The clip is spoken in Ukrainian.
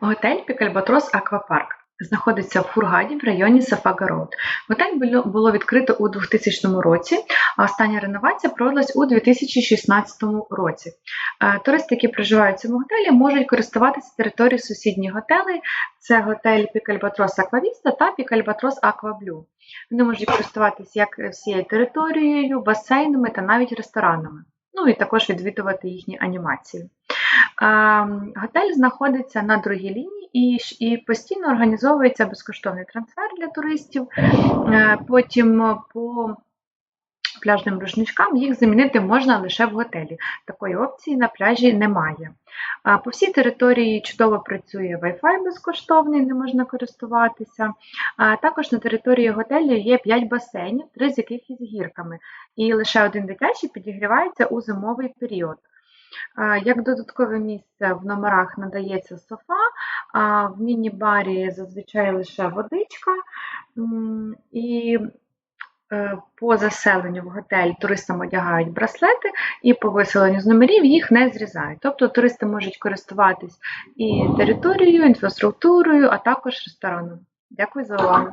Готель Пікальбатрос Аквапарк знаходиться в Хургаді в районі Сафага-Роуд. Готель було- відкрито у 2000 році, а остання реновація проводилась у 2016 році. Е, Туристи, які проживають в цьому готелі, можуть користуватися територією сусідніх готелей. Це готель Пікальбатрос Аквавіста та Пікальбатрос Акваблю. Вони можуть користуватися як всією територією, басейнами та навіть ресторанами. Ну і також відвідувати їхні анімації. Готель знаходиться на другій лінії і, і постійно організовується безкоштовний трансфер для туристів. Е, Потім е, по пляжним рушничкам їх замінити можна лише в готелі. Такої опції на пляжі немає. По всій території чудово працює Wi-Fi безкоштовний, не можна користуватися. Також на території готелю є 5 басейнів, три з яких із гірками, і лише один дитячий підігрівається у зимовий період. Як додаткове місце в номерах надається софа, а в міні-барі зазвичай лише водичка. І е, по заселенню в готель туристам одягають браслети, і по виселенню з номерів їх не зрізають. Тобто туристи можуть користуватись і територією, інфраструктурою, а також рестораном. Дякую за увагу.